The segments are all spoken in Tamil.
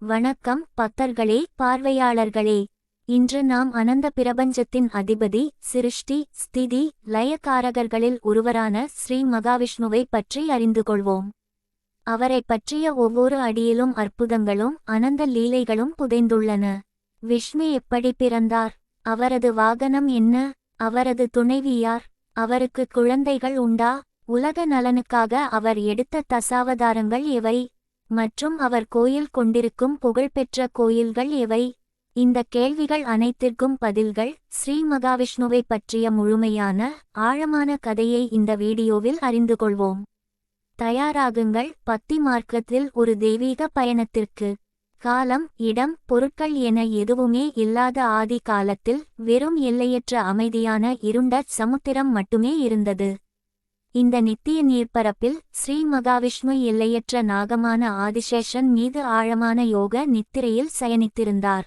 வணக்கம் பக்தர்களே பார்வையாளர்களே. இன்று நாம் அனந்த பிரபஞ்சத்தின் அதிபதி சிருஷ்டி ஸ்திதி லயக்காரகர்களில் ஒருவரான ஸ்ரீ மகாவிஷ்ணுவை பற்றி அறிந்து கொள்வோம். அவரைப் பற்றிய ஒவ்வொரு அடியிலும் அற்புதங்களும் அனந்த லீலைகளும் புதைந்துள்ளன. விஷ்ணு எப்படி பிறந்தார்? அவரது வாகனம் என்ன? அவரது துணைவியார் அவருக்கு குழந்தைகள் உண்டா? உலக நலனுக்காக அவர் எடுத்த தசாவதாரங்கள் எவை? மற்றும் அவர் கோயில் கொண்டிருக்கும் புகழ்பெற்ற கோயில்கள் எவை? இந்த கேள்விகள் அனைத்திற்கும் பதில்கள் ஸ்ரீ மகாவிஷ்ணுவை பற்றிய முழுமையான ஆழமான கதையை இந்த வீடியோவில் அறிந்து கொள்வோம். தயாராகுங்கள் பக்தி மார்க்கத்தில் ஒரு தெய்வீக பயணத்திற்கு. காலம் இடம் பொருட்கள் என எதுவுமே இல்லாத ஆதி காலத்தில் வெறும் எல்லையற்ற அமைதியான இருண்ட சமுத்திரம் மட்டுமே இருந்தது. இந்த நித்திய நீர்ப்பரப்பில் ஸ்ரீ மகாவிஷ்ணு எல்லையற்ற நாகமான ஆதிசேஷன் மீது ஆழமான யோக நித்திரையில் சயனித்திருந்தார்.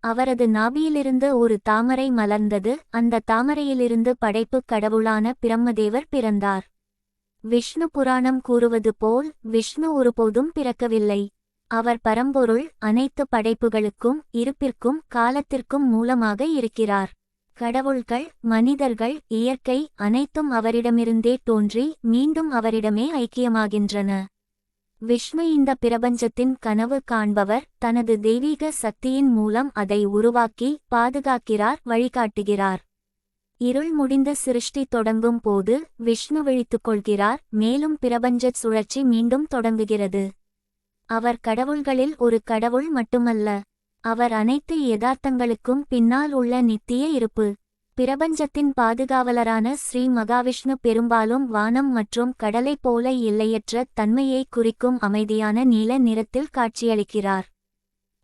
அவரது நாபியிலிருந்து ஒரு தாமரை மலர்ந்தது அந்த தாமரையிலிருந்து படைப்புக் கடவுளான பிரம்மதேவர் பிறந்தார். விஷ்ணு புராணம் கூறுவது போல் விஷ்ணு ஒருபோதும் பிறக்கவில்லை. அவர் பரம்பொருள் அனைத்து படைப்புகளுக்கும் இருப்பிற்கும் காலத்திற்கும் மூலமாக இருக்கிறார். கடவுள்கள் மனிதர்கள் இயற்கை அனைத்தும் அவரிடமிருந்தே தோன்றி மீண்டும் அவரிடமே ஐக்கியமாகின்றன. விஷ்ணு இந்த பிரபஞ்சத்தின் கனவு காண்பவர் தனது தெய்வீக சக்தியின் மூலம் அதை உருவாக்கி பாதுகாக்கிறார் வழிகாட்டுகிறார். இருள் முடிந்த சிருஷ்டி தொடங்கும் போது விஷ்ணு விழித்துக் கொள்கிறார் மேலும் பிரபஞ்ச சுழற்சி மீண்டும் தொடங்குகிறது. அவர் கடவுள்களில் ஒரு கடவுள் மட்டுமல்ல அவர் அனைத்து யதார்த்தங்களுக்கும் பின்னால் உள்ள நித்திய இருப்பு. பிரபஞ்சத்தின் பாதுகாவலரான ஸ்ரீ மகாவிஷ்ணு பெரும்பாலும் வானம் மற்றும் கடலைப் போல எல்லையற்ற தன்மையை குறிக்கும் அமைதியான நீல நிறத்தில் காட்சியளிக்கிறார்.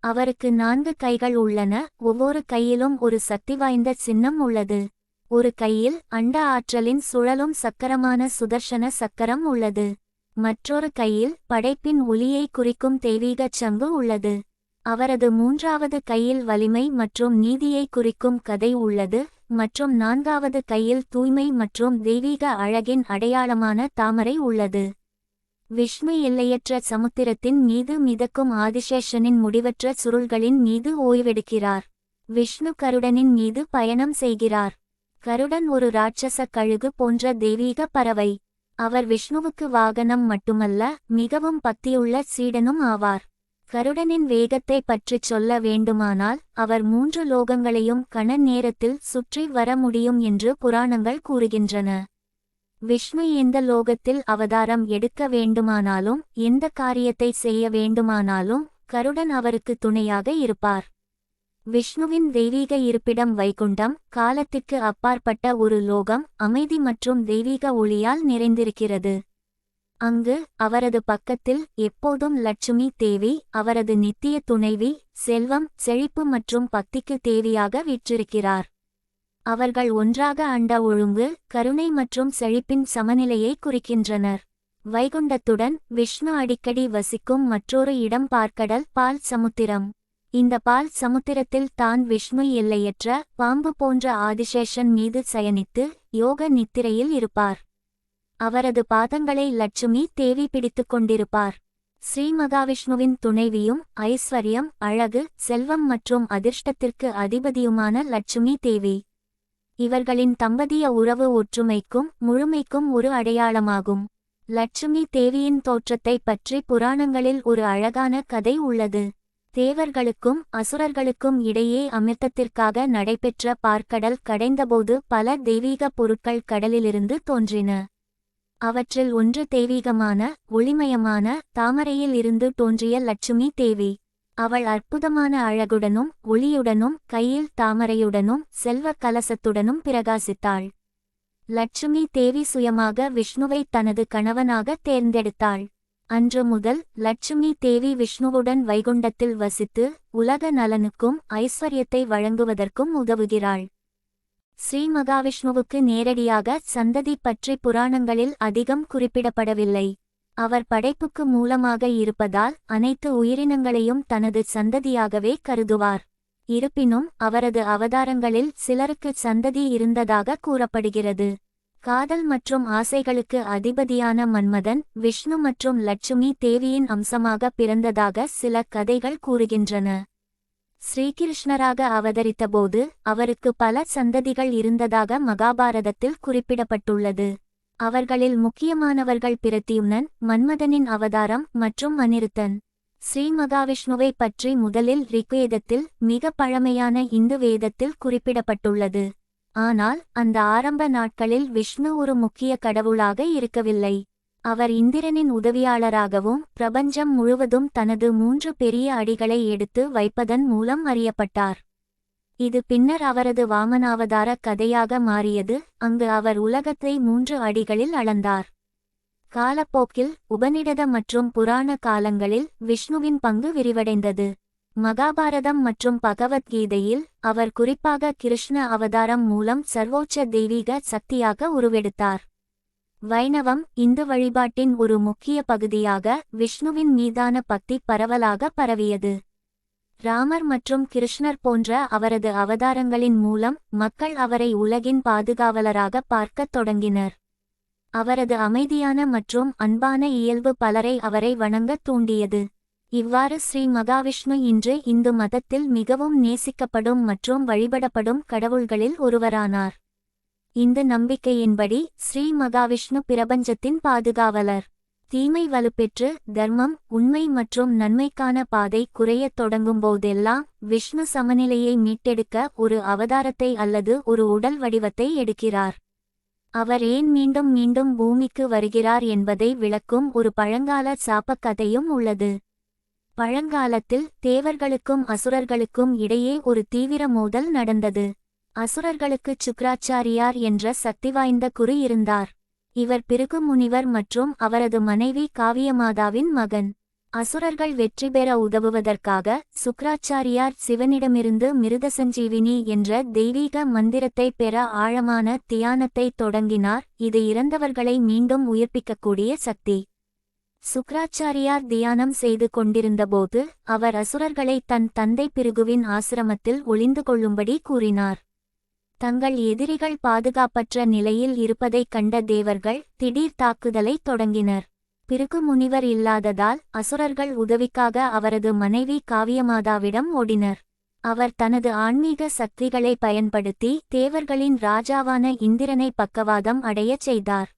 அவருக்கு நான்கு கைகள் உள்ளன ஒவ்வொரு கையிலும் ஒரு சக்தி வாய்ந்த சின்னம் உள்ளது. ஒரு கையில் அண்ட ஆற்றலின் சுழலும் சக்கரமான சுதர்ஷன சக்கரம் உள்ளது. மற்றொரு கையில் படைப்பின் ஒளியை குறிக்கும் தெய்வீகச் சங்கு உள்ளது. அவரது மூன்றாவது கையில் வலிமை மற்றும் நீதியை குறிக்கும் கதை உள்ளது மற்றும் நான்காவது கையில் தூய்மை மற்றும் தெய்வீக அழகின் அடையாளமான தாமரை உள்ளது. விஷ்ணு எல்லையற்ற சமுத்திரத்தின் மீது மிதக்கும் ஆதிசேஷனின் முடிவற்ற சுருள்களின் மீது ஓய்வெடுக்கிறார். விஷ்ணு கருடனின் மீது பயணம் செய்கிறார். கருடன் ஒரு ராட்சச கழுகு போன்ற தெய்வீக பறவை. அவர் விஷ்ணுவுக்கு வாகனம் மட்டுமல்ல மிகவும் பக்தியுள்ள சீடனும் ஆவார். கருடனின் வேகத்தை பற்றிச் சொல்ல வேண்டுமானால் அவர் மூன்று லோகங்களையும் கண நேரத்தில் சுற்றி வர முடியும் என்று புராணங்கள் கூறுகின்றன. விஷ்ணு எந்த லோகத்தில் அவதாரம் எடுக்க வேண்டுமானாலும் எந்த காரியத்தை செய்ய வேண்டுமானாலும் கருடன் அவருக்கு துணையாக இருப்பார். விஷ்ணுவின் தெய்வீக இருப்பிடம் வைகுண்டம் காலத்திற்கு அப்பாற்பட்ட ஒரு லோகம் அமைதி மற்றும் தெய்வீக ஒளியால் நிறைந்திருக்கிறது. அங்கு அவரது பக்கத்தில் எப்போதும் லட்சுமி தேவி அவரது நித்திய துணைவி செல்வம் செழிப்பு மற்றும் பக்திக்கு தேவியாக வீற்றிருக்கிறார். அவர்கள் ஒன்றாக அண்ட ஒழுங்கு கருணை மற்றும் செழிப்பின் சமநிலையை குறிக்கின்றனர். வைகுண்டத்துடன் விஷ்ணு அடிக்கடி வசிக்கும் மற்றொரு இடம் பார்க்கடல் பால் சமுத்திரம். இந்த பால் சமுத்திரத்தில் தான் விஷ்ணு எல்லையற்ற பாம்பு போன்ற ஆதிசேஷன் மீது சயனித்து யோக நித்திரையில் இருப்பார். அவரது பாதங்களை லட்சுமி தேவி பிடித்துக் கொண்டிருப்பார். ஸ்ரீ மகாவிஷ்ணுவின் துணைவியும் ஐஸ்வர்யம் அழகு செல்வம் மற்றும் அதிர்ஷ்டத்திற்கு அதிபதியுமான லட்சுமி தேவி. இவர்களின் தம்பதிய உறவு ஒற்றுமைக்கும் முழுமைக்கும் ஒரு அடையாளமாகும். லட்சுமி தேவியின் தோற்றத்தை பற்றி புராணங்களில் ஒரு அழகான கதை உள்ளது. தேவர்களுக்கும் அசுரர்களுக்கும் இடையே அமிர்தத்திற்காக நடைபெற்ற பார்க்கடல் கடைந்தபோது பல தெய்வீக பொருட்கள் கடலிலிருந்து தோன்றின. அவற்றில் ஒன்று தெய்வீகமான ஒளிமயமான தாமரையில் இருந்து தோன்றிய லட்சுமி தேவி. அவள் அற்புதமான அழகுடனும் ஒளியுடனும் கையில் தாமரையுடனும் செல்வ கலசத்துடனும் பிரகாசித்தாள். லட்சுமி தேவி சுயமாக விஷ்ணுவை தனது கணவனாக தேர்ந்தெடுத்தாள். அன்று முதல் லட்சுமி தேவி விஷ்ணுவுடன் வைகுண்டத்தில் வசித்து உலக நலனுக்கும் ஐஸ்வர்யத்தை வழங்குவதற்கும் உதவுகிறாள். ஸ்ரீ மகாவிஷ்ணுவுக்கு நேரடியாக சந்ததி பற்றி புராணங்களில் அதிகம் குறிப்பிடப்படவில்லை. அவர் படைப்புக்கு மூலமாக இருப்பதால் அனைத்து உயிரினங்களையும் தனது சந்ததியாகவே கருதுவார். இருப்பினும் அவரது அவதாரங்களில் சிலருக்கு சந்ததி இருந்ததாக கூறப்படுகிறது. காதல் மற்றும் ஆசைகளுக்கு அதிபதியான மன்மதன் விஷ்ணு மற்றும் லட்சுமி தேவியின் அம்சமாக பிறந்ததாக சில கதைகள் கூறுகின்றன. ஸ்ரீகிருஷ்ணராக அவதரித்தபோது அவருக்கு பல சந்ததிகள் இருந்ததாக மகாபாரதத்தில் குறிப்பிடப்பட்டுள்ளது. அவர்களில் முக்கியமானவர்கள் பிரத்தியும்னன் மன்மதனின் அவதாரம் மற்றும் அனிருத்தன். ஸ்ரீ மகாவிஷ்ணுவை பற்றி முதலில் ரிக்வேதத்தில் மிக பழமையான இந்து வேதத்தில் குறிப்பிடப்பட்டுள்ளது. ஆனால் அந்த ஆரம்ப நாட்களில் விஷ்ணு ஒரு முக்கிய கடவுளாக இருக்கவில்லை. அவர் இந்திரனின் உதவியாளராகவும் பிரபஞ்சம் முழுவதும் தனது மூன்று பெரிய அடிகளை எடுத்து வைப்பதன் மூலம் அறியப்பட்டார். இது பின்னர் அவரது வாமனாவதார கதையாக மாறியது அங்கு அவர் உலகத்தை மூன்று அடிகளில் அளந்தார். காலப்போக்கில் உபநிடத மற்றும் புராண காலங்களில் விஷ்ணுவின் பங்கு விரிவடைந்தது. மகாபாரதம் மற்றும் பகவத்கீதையில் அவர் குறிப்பாக கிருஷ்ண அவதாரம் மூலம் சர்வோச்ச தெய்வீக சக்தியாக உருவெடுத்தார். வைணவம் இந்து வழிபாட்டின் ஒரு முக்கிய பகுதியாக விஷ்ணுவின் மீதான பக்தி பரவலாக பரவியது. ராமர் மற்றும் கிருஷ்ணர் போன்ற அவரது அவதாரங்களின் மூலம் மக்கள் அவரை உலகின் பாதுகாவலராக பார்க்கத் தொடங்கினர். அவரது அமைதியான மற்றும் அன்பான இயல்பு பலரை அவரை வணங்கத் தூண்டியது. இவ்வாறு ஸ்ரீ மகாவிஷ்ணு இன்று இந்து மதத்தில் மிகவும் நேசிக்கப்படும் மற்றும் வழிபடப்படும் கடவுள்களில் ஒருவரானார். இந்த நம்பிக்கையின்படி ஸ்ரீ மகாவிஷ்ணு பிரபஞ்சத்தின் பாதுகாவலர். தீமை வலுப்பெற்று தர்மம் உண்மை மற்றும் நன்மைக்கான பாதை குறையத் தொடங்கும்போதெல்லாம் விஷ்ணு சமநிலையை மீட்டெடுக்க ஒரு அவதாரத்தை அல்லது ஒரு உடல் வடிவத்தை எடுக்கிறார். அவர் ஏன் மீண்டும் மீண்டும் பூமிக்கு வருகிறார் என்பதை விளக்கும் ஒரு பழங்கால சாப்பக் கதையும் உள்ளது. பழங்காலத்தில் தேவர்களுக்கும் அசுரர்களுக்கும் இடையே ஒரு தீவிர மோதல் நடந்தது. அசுரர்களுக்குச் சுக்ராச்சாரியார் என்ற சக்திவாய்ந்த குரு இருந்தார். இவர் பிருகு முனிவர் மற்றும் அவரது மனைவி காவியமாதாவின் மகன். அசுரர்கள் வெற்றி பெற உதவுவதற்காக சுக்ராச்சாரியார் சிவனிடமிருந்து மிருதசஞ்சீவினி என்ற தெய்வீக மந்திரத்தை பெற ஆழமான தியானத்தை தொடங்கினார். இது இறந்தவர்களை மீண்டும் உயிர்ப்பிக்கக்கூடிய சக்தி. சுக்ராச்சாரியார் தியானம் செய்து கொண்டிருந்தபோது அவர் அசுரர்களை தன் தந்தை பிருகுவின் ஆசிரமத்தில் ஒளிந்து கொள்ளும்படி கூறினார். தங்கள் எதிரிகள் பாதுகாப்பற்ற நிலையில் இருப்பதைக் கண்ட தேவர்கள் திடீர் தாக்குதலை தொடங்கினர். பிறகு முனிவர் இல்லாததால் அசுரர்கள் உதவிக்காக அவரது மனைவி காவியமாதாவிடம் ஓடினர். அவர் தனது ஆன்மீக சக்திகளை பயன்படுத்தி தேவர்களின் ராஜாவான இந்திரனை பக்கவாதம் அடையச் செய்தார்.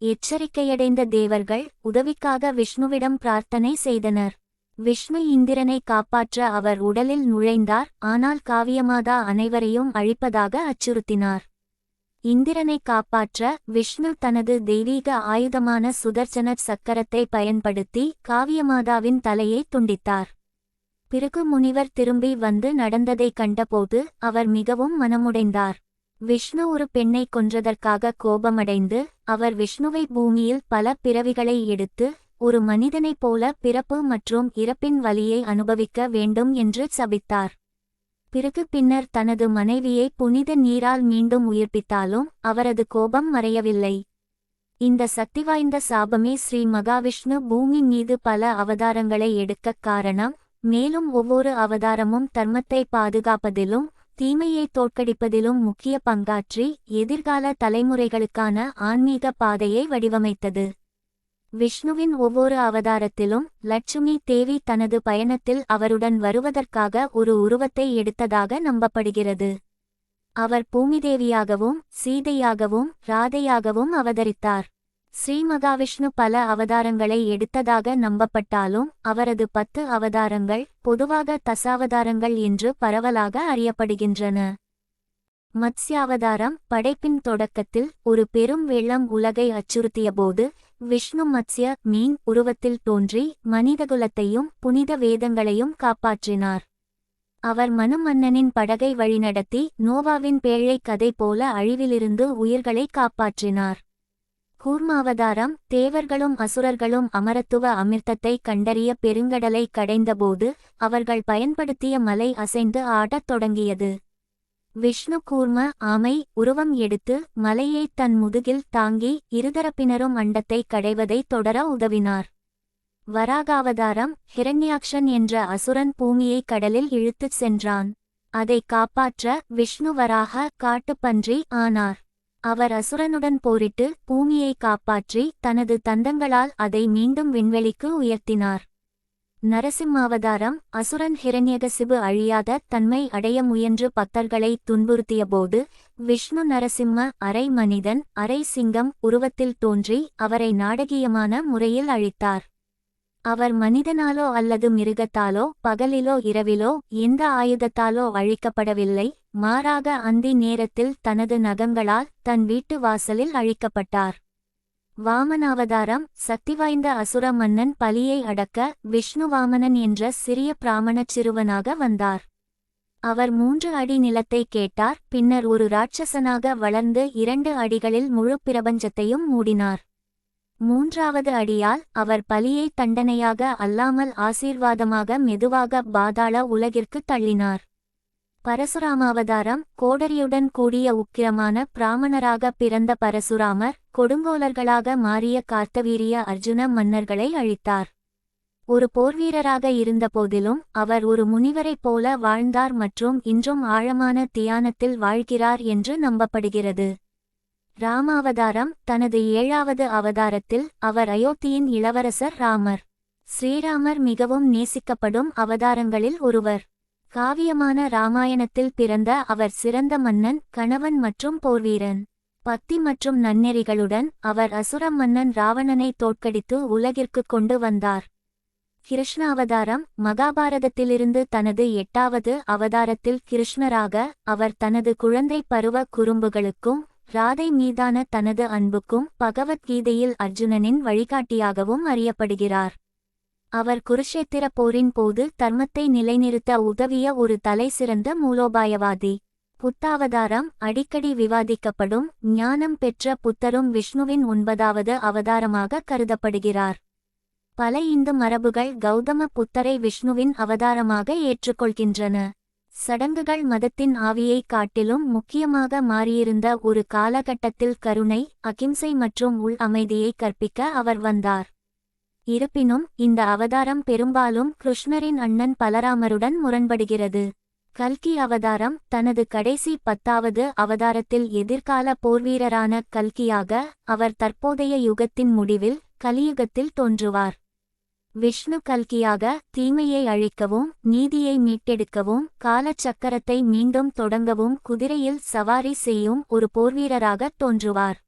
எச்சரிக்கையடைந்த தேவர்கள் உதவிக்காக விஷ்ணுவிடம் பிரார்த்தனை செய்தனர். விஷ்ணு இந்திரனை காப்பாற்ற அவர் உடலில் நுழைந்தார் ஆனால் காவியமாதா அனைவரையும் அழிப்பதாக அச்சுறுத்தினார். இந்திரனை காப்பாற்ற விஷ்ணு தனது தெய்வீக ஆயுதமான சுதர்சன சக்கரத்தை பயன்படுத்தி காவியமாதாவின் தலையை துண்டித்தார். பிறகு முனிவர் திரும்பி வந்து நடந்ததைக் கண்டபோது அவர் மிகவும் மனமுடைந்தார். விஷ்ணு ஒரு பெண்ணை கொன்றதற்காக கோபமடைந்து அவர் விஷ்ணுவை பூமியில் பல பிறவிகளை எடுத்து ஒரு மனிதனைப் போல பிறப்பு மற்றும் இறப்பின் வலியை அனுபவிக்க வேண்டும் என்று சபித்தார். பிறகு பின்னர் தனது மனைவியை புனித நீரால் மீண்டும் உயிர்ப்பித்தாலும் அவரது கோபம் மறையவில்லை. இந்த சக்திவாய்ந்த சாபமே ஸ்ரீ மகாவிஷ்ணு பூமி மீது பல அவதாரங்களை எடுக்கக் காரணம். மேலும் ஒவ்வொரு அவதாரமும் தர்மத்தை பாதுகாப்பதிலும் தீமையை தோற்கடிப்பதிலும் முக்கிய பங்காற்றி எதிர்கால தலைமுறைகளுக்கான ஆன்மீக பாதையை வடிவமைத்தது. விஷ்ணுவின் ஒவ்வொரு அவதாரத்திலும் லட்சுமி தேவி தனது பயணத்தில் அவருடன் வருவதற்காக ஒரு உருவத்தை எடுத்ததாக நம்பப்படுகிறது. அவர் பூமிதேவியாகவும் சீதையாகவும் ராதையாகவும் அவதரித்தார். ஸ்ரீ மகாவிஷ்ணு பல அவதாரங்களை எடுத்ததாக நம்பப்பட்டாலும் அவரது பத்து அவதாரங்கள் பொதுவாக தசாவதாரங்கள் என்று பரவலாக அறியப்படுகின்றன. மத்ஸ்யாவதாரம் படைப்பின் தொடக்கத்தில் ஒரு பெரும் வெள்ளம் உலகை அச்சுறுத்தியபோது விஷ்ணு மத்ஸ்ய மீன் உருவத்தில் தோன்றி மனிதகுலத்தையும் புனித வேதங்களையும் காப்பாற்றினார். அவர் மனுமன்னனின் படகை வழிநடத்தி நோவாவின் பேழை கதை போல அழிவிலிருந்து உயிர்களை காப்பாற்றினார். கூர்மாவதாரம் தேவர்களும் அசுரர்களும் அமரத்துவ அமிர்தத்தை கண்டறிய பெருங்கடலை கடைந்தபோது அவர்கள் பயன்படுத்திய மலை அசைந்து ஆடத் தொடங்கியது. விஷ்ணு கூர்ம ஆமை உருவம் எடுத்து மலையை தன் முதுகில் தாங்கி இருதரப்பினரும் அண்டத்தை கடைவதை தொடர உதவினார். வராகாவதாரம் ஹிரண்யாக்ஷன் என்ற அசுரன் பூமியை கடலில் இழுத்துச் சென்றான். அதை காப்பாற்ற விஷ்ணு வராக காட்டுப்பன்றி ஆனார். அவர் அசுரனுடன் போரிட்டு பூமியை காப்பாற்றி தனது தந்தங்களால் அதை மீண்டும் விண்வெளிக்கு உயர்த்தினார். நரசிம்மாவதாரம் அசுரன் ஹிரண்யகசிபு அழியாத தன்மை அடைய முயன்று பக்தர்களை துன்புறுத்தியபோது விஷ்ணு நரசிம்ம அரை மனிதன் அரை சிங்கம் உருவத்தில் தோன்றி அவரை நாடகீயமான முறையில் அழித்தார். அவர் மனிதனாலோ அல்லது மிருகத்தாலோ பகலிலோ இரவிலோ எந்த ஆயுதத்தாலோ அழிக்கப்படவில்லை மாறாக அந்தி நேரத்தில் தனது நகங்களால் தன் வீட்டு வாசலில் அழிக்கப்பட்டார். வாமனாவதாரம் சக்திவாய்ந்த அசுர மன்னன் பலியை அடக்க விஷ்ணுவாமனன் என்ற சிறிய பிராமணச் சிறுவனாக வந்தார். அவர் மூன்று அடி நிலத்தை கேட்டார் பின்னர் ஒரு ராட்சசனாக வளர்ந்து இரண்டு அடிகளில் முழு பிரபஞ்சத்தையும் மூடினார். மூன்றாவது அடியால் அவர் பலியை தண்டனையாக அல்லாமல் ஆசீர்வாதமாக மெதுவாக பாதாள உலகிற்கு தள்ளினார். பரசுராமாவதாரம் கோடரியுடன் கூடிய உக்கிரமான பிராமணராக பிறந்த பரசுராமர் கொடுங்கோலர்களாக மாறிய கார்த்தவீரிய அர்ஜுன மன்னர்களை அழித்தார். ஒரு போர்வீரராக இருந்தபோதிலும் அவர் ஒரு முனிவரைப் போல வாழ்ந்தார் மற்றும் இன்றும் ஆழமான தியானத்தில் வாழ்கிறார் என்று நம்பப்படுகிறது. ராமாவதாரம் தனது ஏழாவது அவதாரத்தில் அவர் அயோத்தியின் இளவரசர் ராமர். ஸ்ரீராமர் மிகவும் நேசிக்கப்படும் அவதாரங்களில் ஒருவர். காவியமான ராமாயணத்தில் பிறந்த அவர் சிறந்த மன்னன் கணவன் மற்றும் போர்வீரன். பக்தி மற்றும் நன்னெறிகளுடன் அவர் அசுர மன்னன் ராவணனை தோற்கடித்து உலகிற்கு கொண்டு வந்தார். கிருஷ்ண அவதாரம் மகாபாரதத்திலிருந்து தனது எட்டாவது அவதாரத்தில் கிருஷ்ணராக அவர் தனது குழந்தை பருவ குறும்புகளுக்கும் ராதை மீதான தனது அன்புக்கும் பகவத்கீதையில் அர்ஜுனனின் வழிகாட்டியாகவும் அறியப்படுகிறார். அவர் குருஷேத்திர போரின் போது தர்மத்தை நிலைநிறுத்த உதவிய ஒரு தலைசிறந்த மூலோபாயவாதி. புத்தாவதாரம் அடிக்கடி விவாதிக்கப்படும் ஞானம் பெற்ற புத்தரும் விஷ்ணுவின் ஒன்பதாவது அவதாரமாக கருதப்படுகிறார். பல இந்து மரபுகள் கௌதம புத்தரை விஷ்ணுவின் அவதாரமாக ஏற்றுக்கொள்கின்றன. சடங்குகள் மதத்தின் ஆவியை காட்டிலும் முக்கியமாக மாறியிருந்த ஒரு காலகட்டத்தில் கருணை அகிம்சை மற்றும் உள் அமைதியை கற்பிக்க அவர் வந்தார். இருப்பினும் இந்த அவதாரம் பெரும்பாலும் கிருஷ்ணரின் அண்ணன் பலராமருடன் முரண்படுகிறது. கல்கி அவதாரம் தனது கடைசி பத்தாவது அவதாரத்தில் எதிர்கால போர்வீரரான கல்கியாக அவர் தற்போதைய யுகத்தின் முடிவில் கலியுகத்தில் தோன்றுவார். விஷ்ணு கல்கியாக தீமையை அழிக்கவும் நீதியை மீட்டெடுக்கவும் காலச்சக்கரத்தை மீண்டும் தொடங்கவும் குதிரையில் சவாரி செய்யும் ஒரு போர்வீரராக தோன்றுவார்.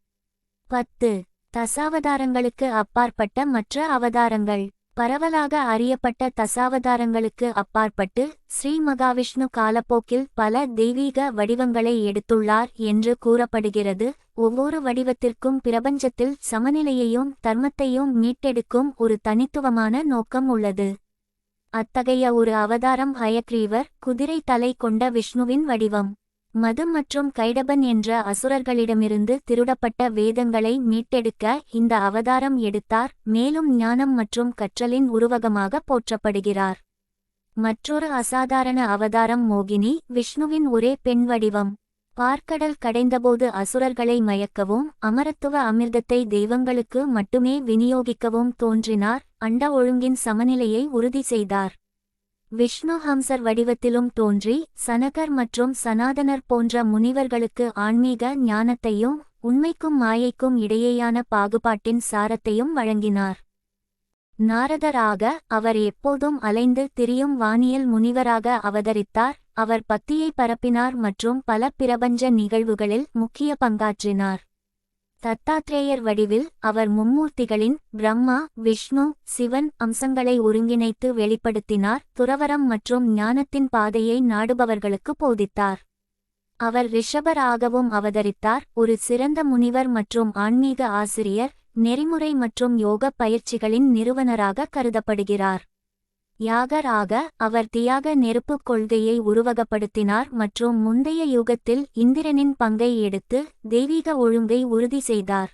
பத்து. தசாவதாரங்களுக்கு அப்பாற்பட்ட மற்ற அவதாரங்கள். பரவலாக அறியப்பட்ட தசாவதாரங்களுக்கு அப்பாற்பட்டு ஸ்ரீ மகாவிஷ்ணு காலப்போக்கில் பல தெய்வீக வடிவங்களை எடுத்துள்ளார் என்று கூறப்படுகிறது. ஒவ்வொரு வடிவத்திற்கும் பிரபஞ்சத்தில் சமநிலையையும் தர்மத்தையும் மீட்டெடுக்கும் ஒரு தனித்துவமான நோக்கம் உள்ளது. அத்தகைய ஒரு அவதாரம் ஹயக்ரீவர் குதிரை தலை கொண்ட விஷ்ணுவின் வடிவம். மது மற்றும் கைடபன் என்ற அசுரர்களிடமிருந்து திருடப்பட்ட வேதங்களை மீட்டெடுக்க இந்த அவதாரம் எடுத்தார். மேலும் ஞானம் மற்றும் கற்றலின் உருவகமாக போற்றப்படுகிறார். மற்றொரு அசாதாரண அவதாரம் மோகினி விஷ்ணுவின் ஒரே பெண் வடிவம். பார்க்கடல் கடைந்தபோது அசுரர்களை மயக்கவும் அமரத்துவ அமிர்தத்தை தெய்வங்களுக்கு மட்டுமே விநியோகிக்கவும் தோன்றினார். அண்ட ஒழுங்கின் சமநிலையை உறுதி செய்தார். விஷ்ணு ஹம்சர் வடிவத்திலும் தோன்றி சனகர் மற்றும் சனாதனர் போன்ற முனிவர்களுக்கு ஆன்மீக ஞானத்தையும் உண்மைக்கும் மாயைக்கும் இடையேயான பாகுபாட்டின் சாரத்தையும் வழங்கினார். நாரதராக அவர் எப்போதும் அலைந்து திரியும் வானியல் முனிவராக அவதரித்தார் அவர் பக்தியை பரப்பினார் மற்றும் பல பிரபஞ்ச நிகழ்வுகளில் முக்கிய பங்காற்றினார். தத்தாத்ரேயர் வடிவில் அவர் மும்மூர்த்திகளின் பிரம்மா விஷ்ணு சிவன் அம்சங்களை ஒருங்கிணைத்து வெளிப்படுத்தினார் துறவரம் மற்றும் ஞானத்தின் பாதையை நாடுபவர்களுக்கு போதித்தார். அவர் ரிஷபர் ஆகவும் அவதரித்தார். ஒரு சிறந்த முனிவர் மற்றும் ஆன்மீக ஆசிரியர் நெறிமுறை மற்றும் யோக பயிற்சிகளின் நிறுவனராக கருதப்படுகிறார். யாகராக அவர் தியாக நெருப்புக் கொள்கையை உருவகப்படுத்தினார் மற்றும் முந்தைய யுகத்தில் இந்திரனின் பங்கை எடுத்து தெய்வீக ஒழுங்கை உறுதி செய்தார்.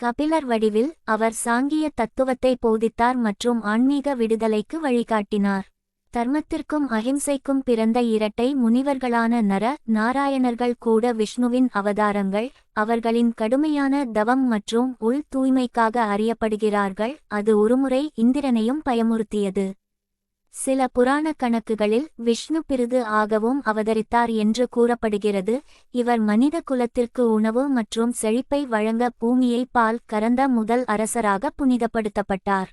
கபிலர் வடிவில் அவர் சாங்கிய தத்துவத்தை போதித்தார் மற்றும் ஆன்மீக விடுதலைக்கு வழிகாட்டினார். தர்மத்திற்கும் அஹிம்சைக்கும் பிறந்த இரட்டை முனிவர்களான நர நாராயணர்கள் கூட விஷ்ணுவின் அவதாரங்கள் அவர்களின் கடுமையான தவம் மற்றும் உள் தூய்மைக்காக அறியப்படுகிறார்கள் அது ஒருமுறை இந்திரனையும் பயமுறுத்தியது. சில புராண கணக்குகளில் விஷ்ணு பிரிது ஆகவும் அவதரித்தார் என்று கூறப்படுகிறது. இவர் மனித குலத்திற்கு உணவு மற்றும் செழிப்பை வழங்க பூமியை பால் கறந்த முதல் அரசராக புனிதப்படுத்தப்பட்டார்.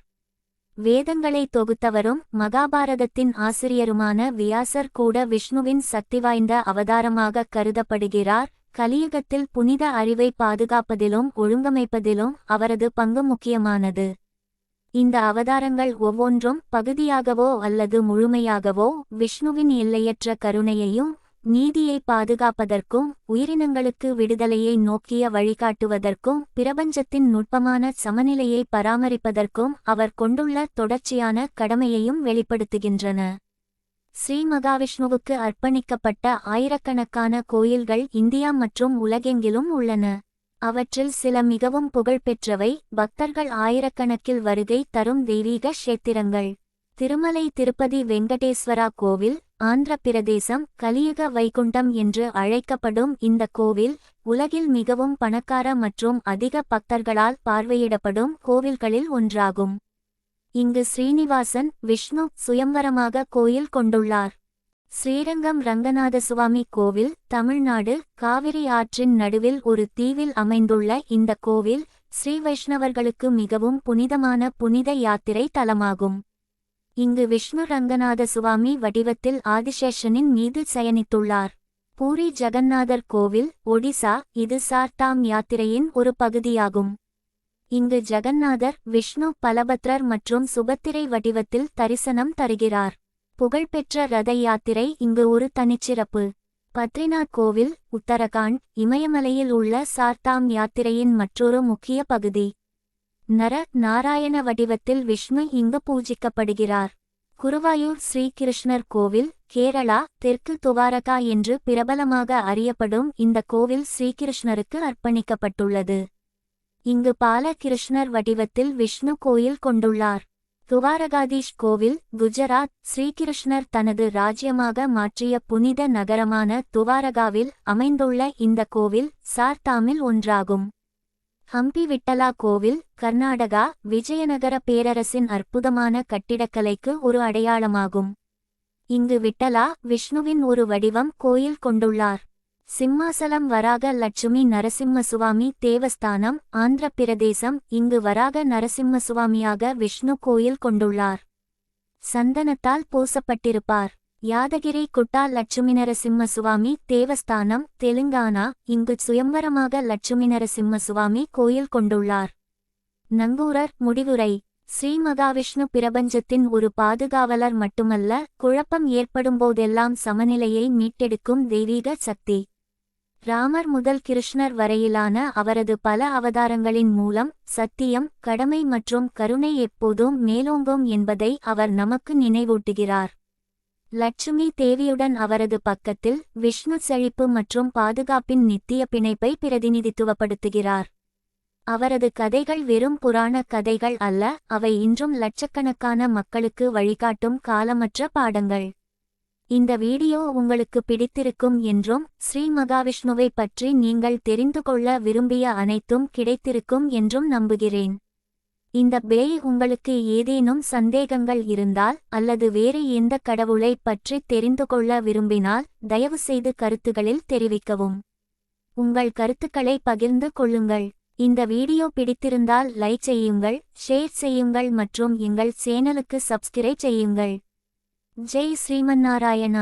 வேதங்களை தொகுத்தவரும் மகாபாரதத்தின் ஆசிரியருமான வியாசர் கூட விஷ்ணுவின் சக்திவாய்ந்த அவதாரமாக கருதப்படுகிறார். கலியுகத்தில் புனித அறிவை பாதுகாப்பதிலும் ஒழுங்கமைப்பதிலும் அவரது பங்கு முக்கியமானது. இந்த அவதாரங்கள் ஒவ்வொன்றும் பகுதியாகவோ அல்லது முழுமையாகவோ விஷ்ணுவின் எல்லையற்ற கருணையையும் நீதியை பாதுகாப்பதற்கும் உயிரினங்களுக்கு விடுதலையை நோக்கிய வழிகாட்டுவதற்கும் பிரபஞ்சத்தின் நுட்பமான சமநிலையை பராமரிப்பதற்கும் அவர் கொண்டுள்ள தொடர்ச்சியான கடமையையும் வெளிப்படுத்துகின்றன. ஸ்ரீ மகாவிஷ்ணுவுக்கு அர்ப்பணிக்கப்பட்ட ஆயிரக்கணக்கான கோயில்கள் இந்தியா மற்றும் உலகெங்கிலும் உள்ளன. அவற்றில் சில மிகவும் புகழ்பெற்றவை பக்தர்கள் ஆயிரக்கணக்கில் வருகை தரும் தெய்வீக க்ஷேத்திரங்கள். திருமலை திருப்பதி வெங்கடேஸ்வரா கோவில் ஆந்திர பிரதேசம் கலியுக வைகுண்டம் என்று அழைக்கப்படும் இந்த கோவில் உலகில் மிகவும் பணக்கார மற்றும் அதிக பக்தர்களால் பார்வையிடப்படும் கோவில்களில் ஒன்றாகும். இங்கு ஸ்ரீனிவாசன் விஷ்ணு சுயம்பரமாக கோயில் கொண்டுள்ளார். ஸ்ரீரங்கம் ரங்கநாத சுவாமி கோவில் தமிழ்நாடு காவிரி ஆற்றின் நடுவில் ஒரு தீவில் அமைந்துள்ள இந்த கோவில் ஸ்ரீ வைஷ்ணவர்களுக்கு மிகவும் புனிதமான புனித யாத்திரை தலமாகும். இங்கு விஷ்ணு ரங்கநாத சுவாமி வடிவத்தில் ஆதிசேஷனின் மீது சயனித்துள்ளார். பூரி ஜெகநாதர் கோவில் ஒடிசா இது சார்தாம் யாத்திரையின் ஒரு பகுதியாகும். இங்கு ஜெகநாதர் விஷ்ணு பலபத்ரர் மற்றும் சுபத்திரை வடிவத்தில் தரிசனம் தருகிறார். புகழ்பெற்ற ரத யாத்திரை இங்கு ஒரு தனிச்சிறப்பு. பத்ரிநாத் கோவில் உத்தரகாண்ட் இமயமலையில் உள்ள சார்தாம் யாத்திரையின் மற்றொரு முக்கிய பகுதி. நர நாராயண வடிவத்தில் விஷ்ணு இங்கு பூஜிக்கப்படுகிறார். குருவாயூர் ஸ்ரீகிருஷ்ணர் கோவில் கேரளா தெற்கு துவாரகா என்று பிரபலமாக அறியப்படும் இந்த கோவில் ஸ்ரீகிருஷ்ணருக்கு அர்ப்பணிக்கப்பட்டுள்ளது. இங்கு பாலகிருஷ்ணர் வடிவத்தில் விஷ்ணு கோயில் கொண்டுள்ளார். துவாரகாதீஷ் கோவில் குஜராத் ஸ்ரீகிருஷ்ணர் தனது ராஜ்யமாக மாற்றிய புனித நகரமான துவாரகாவில் அமைந்துள்ள இந்த கோவில் சார்தாமில் ஒன்றாகும். ஹம்பி விட்டலா கோவில் கர்நாடகா விஜயநகர பேரரசின் அற்புதமான கட்டிடக்கலைக்கு ஒரு அடையாளமாகும். இங்கு விட்டலா விஷ்ணுவின் ஒரு வடிவம் கோயில் கொண்டுள்ளார். சிம்மாசலம் வராக லட்சுமி நரசிம்மசுவாமி தேவஸ்தானம் ஆந்திர பிரதேசம் இங்கு வராக நரசிம்மசுவாமியாக விஷ்ணு கோயில் கொண்டுள்ளார். சந்தனத்தால் பூசப்பட்டிருப்பார். யாதகிரி குட்டா லட்சுமி நரசிம்மசுவாமி தேவஸ்தானம் தெலுங்கானா இங்கு சுயம்பரமாக லட்சுமி நரசிம்மசுவாமி கோயில் கொண்டுள்ளார். நங்கூரர் முடிவுரை. ஸ்ரீ மகாவிஷ்ணு பிரபஞ்சத்தின் ஒரு பாதுகாவலர் மட்டுமல்ல குழப்பம் ஏற்படும்போதெல்லாம் சமநிலையை மீட்டெடுக்கும் தெய்வீக சக்தி. ராமர் முதல் கிருஷ்ணர் வரையிலான அவரது பல அவதாரங்களின் மூலம் சத்தியம் கடமை மற்றும் கருணை எப்போதும் மேலோங்கும் என்பதை அவர் நமக்கு நினைவூட்டுகிறார். லட்சுமி தேவியுடன் அவரது பக்கத்தில் விஷ்ணு செழிப்பு மற்றும் பாதுகாப்பின் நித்திய பிணைப்பை பிரதிநிதித்துவப்படுத்துகிறார். அவரது கதைகள் வெறும் புராண கதைகள் அல்ல அவை இன்றும் லட்சக்கணக்கான மக்களுக்கு வழிகாட்டும் காலமற்ற பாடங்கள். இந்த வீடியோ உங்களுக்கு பிடித்திருக்கும் என்றும் ஸ்ரீ மகாவிஷ்ணுவை பற்றி நீங்கள் தெரிந்து கொள்ள விரும்பிய அனைத்தும் கிடைத்திருக்கும் என்றும் நம்புகிறேன். இந்த பேய் உங்களுக்கு ஏதேனும் சந்தேகங்கள் இருந்தால் அல்லது வேறு எந்த கடவுளை பற்றி தெரிந்து கொள்ள விரும்பினால் தயவுசெய்து கருத்துகளில் தெரிவிக்கவும். உங்கள் கருத்துக்களை பகிர்ந்து கொள்ளுங்கள். இந்த வீடியோ பிடித்திருந்தால் லைக் செய்யுங்கள் ஷேர் செய்யுங்கள் மற்றும் எங்கள் சேனலுக்கு சப்ஸ்கிரைப் செய்யுங்கள். జై శ్రీమన్నారాయణ.